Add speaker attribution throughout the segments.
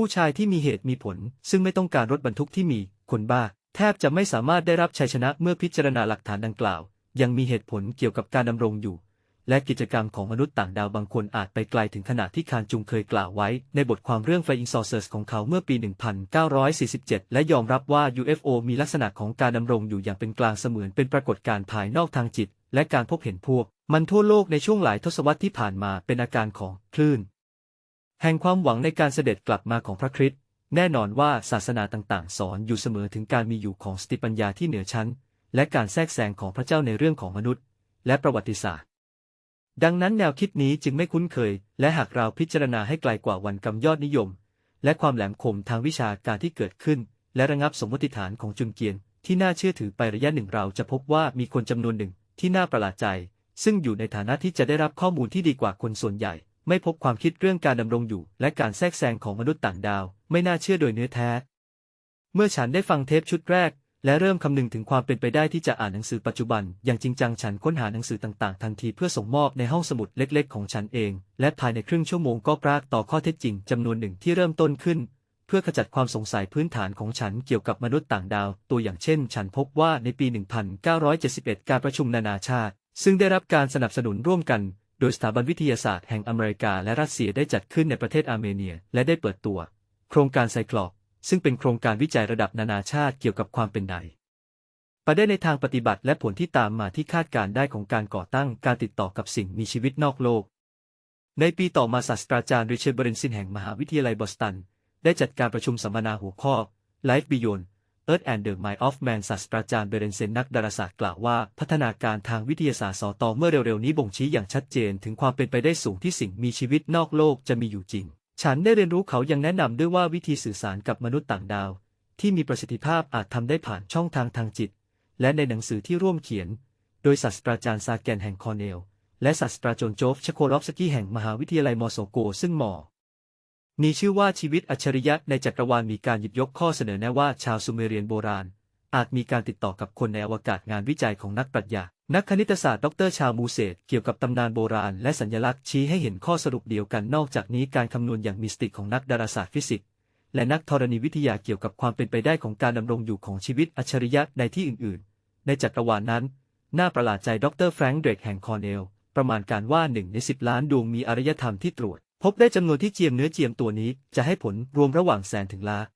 Speaker 1: ผู้ชายที่มีเหตุมีผล ซึ่งไม่ต้องการรถบรรทุกที่มีคนบ้า แทบจะไม่สามารถได้รับชัยชนะเมื่อพิจารณาหลักฐานดังกล่าว ยังมีเหตุผลเกี่ยวกับการดำรงอยู่ และกิจกรรมของมนุษย์ต่างดาวบางคนอาจไปไกลถึงขนาดที่คานจุงเคยกล่าวไว้ ในบทความเรื่อง Flying Saucers ของเขาเมื่อปี 1947 และยอมรับว่า UFO มีลักษณะของการดำรงอยู่อย่างเป็นกลางเสมือนเป็นปรากฏการณ์ภายนอกทางจิต และการพบเห็นพวก มันทั่วโลกในช่วงหลายทศวรรษที่ผ่านมาเป็นอาการของคลื่น แห่งความหวังในการเสด็จกลับมาของพระคริสต์แน่นอนว่าศาสนาต่างๆ สอนอยู่เสมอถึงการมีอยู่ของสติปัญญาที่เหนือชั้น และการแทรกแซงของพระเจ้าในเรื่องของมนุษย์ และประวัติศาสตร์ ดังนั้นแนวคิดนี้จึงไม่คุ้นเคย และหากเราพิจารณาให้ไกลกว่าวันกำยอดนิยม และความแหลมคมทางวิชาการที่เกิดขึ้น และระงับสมมติฐานของจุนเกียน ที่น่าเชื่อถือไประยะหนึ่งเราจะพบว่ามีคนจำนวนหนึ่งที่น่าประหลาดใจ ซึ่งอยู่ในฐานะที่จะได้รับข้อมูลที่ดีกว่าคนส่วนใหญ่ ไม่พบความคิดเรื่องการดำรงอยู่ และการแทรกแซงของมนุษย์ต่างดาว ไม่น่าเชื่อโดยเนื้อแท้ เมื่อฉันได้ฟังเทปชุดแรก และเริ่มคำนึงถึงความเป็นไปได้ที่จะอ่านหนังสือปัจจุบัน อย่างจริงจังฉันค้นหาหนังสือต่างๆ ทันทีเพื่อส่งมอบในห้องสมุดเล็ก ๆ ของฉันเอง และภายในครึ่งชั่วโมงก็ปรากต่อข้อเท็จจริงจำนวนหนึ่งที่เริ่มต้นขึ้นเพื่อขจัดความสงสัยพื้นฐานของฉันเกี่ยวกับมนุษย์ต่างดาว ตัวอย่างเช่น ฉันพบว่าในปี 1971 การประชุมนานาชาติ ซึ่งได้รับการสนับสนุนร่วมกัน โดยสถาบันวิทยาศาสตร์แห่งอเมริกาและรัสเซียได้จัดขึ้นในประเทศอาร์เมเนีย และได้เปิดตัว โครงการไซคลอปซึ่งเป็นโครงการวิจัยระดับนานาชาติเกี่ยวกับความเป็นไดประเด็นในทางปฏิบัติและผลที่ตามมาที่คาดการได้ของการก่อตั้งการติดต่อกับสิ่งมีชีวิตนอกโลก ในปีต่อมาศาสตราจารย์ริชาร์ดเบรนซินแห่งมหาวิทยาลัยบอสตัน ได้จัดการประชุมสัมมนาหัวข้อ Life Beyond Earth and the Mind of Man ศาสตราจารย์เบรนเซนนักดาราศาสตร์กล่าวว่า พัฒนาการทางวิทยาศาสตร์สอตอเมื่อเร็วๆนี้บ่งชี้อย่างชัดเจนถึงความเป็นไปได้สูงที่สิ่งมีชีวิตนอกโลกจะมีอยู่จริง ฉันได้เรียนรู้เขายังแนะนำด้วยว่าวิธีสื่อสารกับมนุษย์ต่างดาว ที่มีประสิทธิภาพอาจทำได้ผ่านช่องทางทางจิต และในหนังสือที่ร่วมเขียน โดยศาสตราจารย์ซาแกนแห่งคอร์เนลและศาสตราจารย์โจฟชโคลอฟสกี้แห่งมหาวิทยาลัยมอสโกซึ่งหมอ มีชื่อว่าชีวิตอัจฉริยะในจักรวาลมีการหยิบยกข้อเสนอแนะว่าชาวซูเมเรียนโบราณ อาจมีการติดต่อกับคนในอวกาศงานวิจัยของนักปรัชญา นักคณิตศาสตร์ดรชาวมูเซตเกี่ยวกับตำนานโบราณ และสัญลักษณ์ชี้ให้เห็นข้อสรุปเดียวกันนอกจากนี้การคำนวณอย่างมิสติกของนักดาราศาสตร์ฟิสิกส์และนักธรณีวิทยาเกี่ยวกับความเป็นไปได้ของการดำรงอยู่ของชีวิตอัจฉริยะในที่อื่นๆ ในจักรวาลนั้น น่าประหลาดใจดรแฟรงค์เดรกแห่งคอร์เนลประมาณการว่าหนึ่งในสิบล้านดวงมีอารยธรรมที่ตรวจ พบได้จำนวนที่เจียมเนื้อเจียมตัวนี้จะให้ผลรวมระหว่างแสนถึงล้าน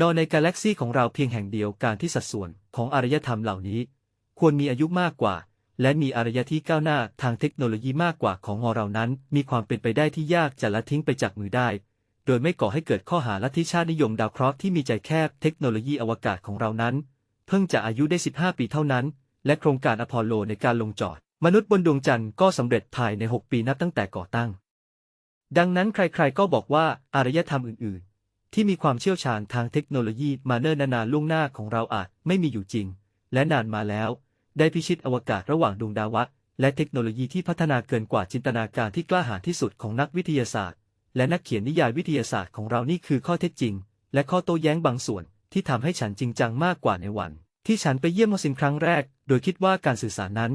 Speaker 1: นอนในกาแล็กซีของเราเพียงแห่งเดียวการที่สัดส่วนของอารยธรรมเหล่านี้ ควรมีอายุมากกว่า และมีอารยที่ก้าวหน้าทางเทคโนโลยีมากกว่าของเรานั้น มีความเป็นไปได้ที่ยากจะละทิ้งไปจากมือได้ โดยไม่ก่อให้เกิดข้อหาลัทธิชาตินิยมดาวเคราะห์ที่มีใจแคบเทคโนโลยีอวกาศของเรานั้น เพิ่งจะอายุได้ 15 ปีเท่านั้น และโครงการอพอลโลในการลงจอด มนุษย์บนดวงจันทร์ก็สำเร็จภายใน 6 ปีนับตั้งแต่ก่อตั้ง ดังนั้นใครๆก็บอกว่าอารยธรรมอื่นๆ ที่มีความเชี่ยวชาญทางเทคโนโลยีมาเนิ่นนานล่วงหน้าของเราอาจไม่มีอยู่จริง และนานมาแล้ว ได้พิชิตอวกาศระหว่างดวงดาวะและเทคโนโลยีที่พัฒนาเกินกว่าจินตนาการที่กล้าหาญที่สุดของนักวิทยาศาสตร์ และนักเขียนนิยายวิทยาศาสตร์ของเรานี่คือข้อเท็จจริง และข้อโต้แย้งบางส่วนที่ทำให้ฉันจริงจังมากกว่าในวัน ที่ฉันไปเยี่ยมมอสินครั้งแรก โดยคิดว่าการสื่อสารนั้น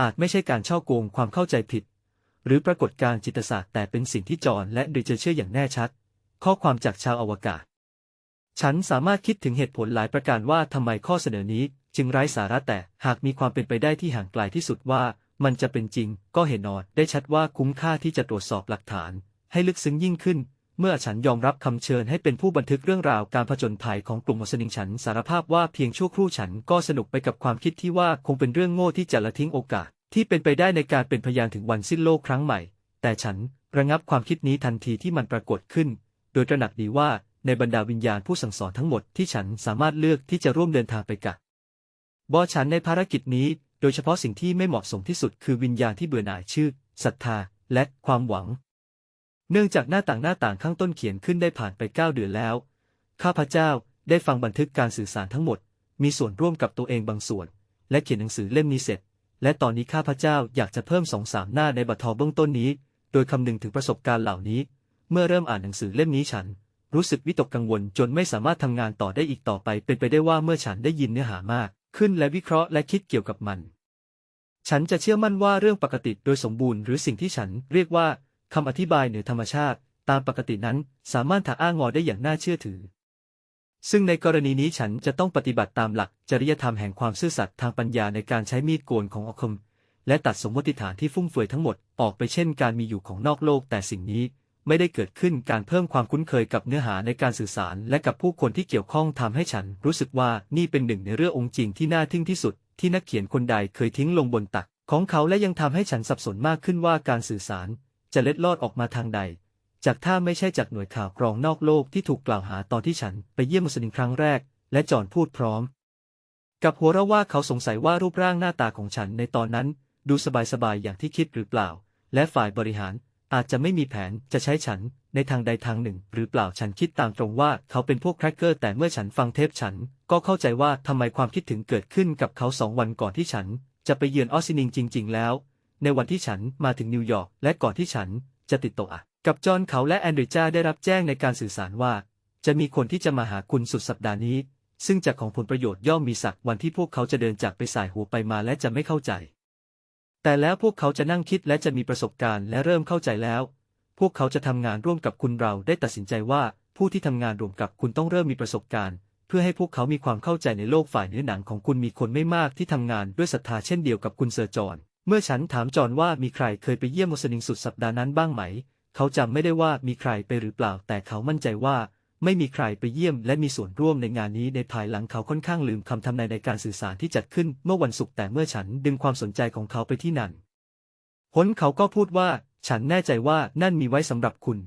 Speaker 1: อาจไม่ใช่การช่อโกงความเข้าใจผิด หรือปรากฏการจิตศาสตร์แต่เป็นสิ่งที่จอห์นและริเจเชื่ออย่างแน่ชัด ข้อความจากชาวอวกาศ ฉันสามารถคิดถึงเหตุผลหลายประการว่าทำไมข้อเสนอนี้จึงไร้สาระแต่หากมีความเป็นไปได้ที่ห่างไกลที่สุดว่ามันจะเป็นจริง ก็เห็นนอนได้ชัดว่าคุ้มค่าที่จะตรวจสอบหลักฐาน ให้ลึกซึ้งยิ่งขึ้น เมื่อฉันยอมรับคำเชิญให้เป็นผู้บันทึกเรื่องราวการผจญภัยของกลุ่มมสนิงฉันสารภาพว่าเพียงชั่วครู่ฉันก็สนุกไปกับความคิดที่ว่าคงเป็นเรื่องโง่ที่จะละทิ้งโอกาส ที่เป็นไปได้ในการเป็นพยานถึงวันสิ้นโลกครั้งใหม่ แต่ฉันระงับความคิดนี้ทันทีที่มันปรากฏขึ้น โดยตระหนักดีว่าในบรรดาวิญญาณผู้สั่งสอนทั้งหมดที่ฉันสามารถเลือกที่จะร่วมเดินทางไปกับบอฉันในภารกิจนี้ โดยเฉพาะสิ่งที่ไม่เหมาะสมที่สุดคือวิญญาณที่เบื่อหน่ายชื่อศรัทธา และความหวัง เนื่องจากหน้าต่างหน้าต่างข้างต้นเขียนขึ้นได้ผ่านไปเก้าเดือนแล้ว ข้าพเจ้าได้ฟังบันทึกการสื่อสารทั้งหมด มีส่วนร่วมกับตัวเองบางส่วน และเขียนหนังสือเล่มนี้เสร็จ และตอนนี้ข้าพเจ้าอยากจะเพิ่มสองสามหน้าในบัตรทอเบื้องต้นนี้ โดยคำนึงถึงประสบการณ์เหล่านี้ เมื่อเริ่มอ่านหนังสือเล่มนี้ฉัน รู้สึกวิตกกังวลจนไม่สามารถทำงานต่อได้อีกต่อไป เป็นไปได้ว่าเมื่อฉันได้ยินเนื้อหามาก ขึ้นและวิเคราะห์และคิดเกี่ยวกับมัน ฉันจะเชื่อมั่นว่าเรื่องปกติโดยสมบูรณ์หรือสิ่งที่ฉันเรียกว่าคำอธิบายเหนือธรรมชาติ ตามปกตินั้นสามารถถาอ้างงอได้อย่างน่าเชื่อถือ ซึ่งในกรณีนี้ฉันจะต้องปฏิบัติตามหลักจริยธรรมแห่งความซื่อสัตย์ทางปัญญาในการใช้มีดโกนของอคม และตัดสมมติฐานที่ฟุ่มเฟือยทั้งหมดออกไปเช่นการมีอยู่ของนอกโลกแต่สิ่งนี้ไม่ได้เกิดขึ้นการเพิ่มความคุ้นเคยกับเนื้อหาในการสื่อสาร และกับผู้คนที่เกี่ยวข้องทำให้ฉัน รู้สึกว่านี่เป็นหนึ่งในเรื่ององค์จริงที่น่าทึ่งที่สุด ที่นักเขียนคนใดเคยทิ้งลงบนตัก ของเขาและยังทำให้ฉันสับสนมากขึ้นว่าการสื่อสาร จะเล็ดลอดออกมาทางใด จากถ้าไม่ใช่จากหน่วยข่าวกรองนอกโลกที่ถูกกล่าวหาตอนที่ฉันไปเยี่ยมมุสลิมครั้งแรก และจอนพูดพร้อม กับหัวเราะว่าเขาสงสัยว่ารูปร่างหน้าตาของฉันในตอนนั้น ดูสบายๆอย่างที่คิดหรือเปล่า และฝ่ายบริหารอาจจะไม่มีแผนจะใช้ฉันในทางใดทางหนึ่ง หรือเปล่าฉันคิดตามตรงว่าเขาเป็นพวกแครกเกอร์แต่เมื่อฉันฟังเทปฉัน ก็เข้าใจว่าทำไมความคิดถึงเกิดขึ้นกับเขาสองวันก่อนที่ฉัน จะไปเยือนออสซินิงจริง ๆ แล้ว ในวันที่ฉันมาถึงนิวยอร์กและก่อนที่ฉันจะติดต่ออะ กับจอห์นเขาและแอนดริจ้าได้รับแจ้งในการสื่อสารว่า จะมีคนที่จะมาหาคุณสุดสัปดาห์นี้ ซึ่งจากของผลประโยชน์ย่อมมีสักวันที่พวกเขาจะเดินจากไปสายหัวไปมาและจะไม่เข้าใจ แต่แล้วพวกเขาจะนั่งคิดและจะมีประสบการณ์และเริ่มเข้าใจแล้ว พวกเขาจะทำงานร่วมกับคุณเราได้ตัดสินใจว่าผู้ที่ทำงานร่วมกับคุณต้องเริ่มมีประสบการณ์ เพื่อให้พวกเขามีความเข้าใจในโลกฝ่ายเนื้อหนังของคุณมีคนไม่มากที่ทำงานด้วยศรัทธาเช่นเดียวกับคุณเซอร์จอห์นเมื่อฉันถามจอห์นว่ามีใครเคยไปเยี่ยมมุสลิมสุดสัปดาห์นั้นบ้างไหม เขาจำไม่ได้ว่ามีใครไปหรือเปล่า แต่เขามั่นใจว่า ไม่มีใครไปเยี่ยม และมีส่วนร่วมในงานนี้ในภายหลังเขาค่อนข้างลืมคำทำนายในการสื่อสารที่จัดขึ้นเมื่อวันศุกร์แต่เมื่อฉันดึงความสนใจของเขาไปที่นั่นผลเขาก็พูดว่า ฉันแน่ใจว่านั่นมีไว้สำหรับคุณ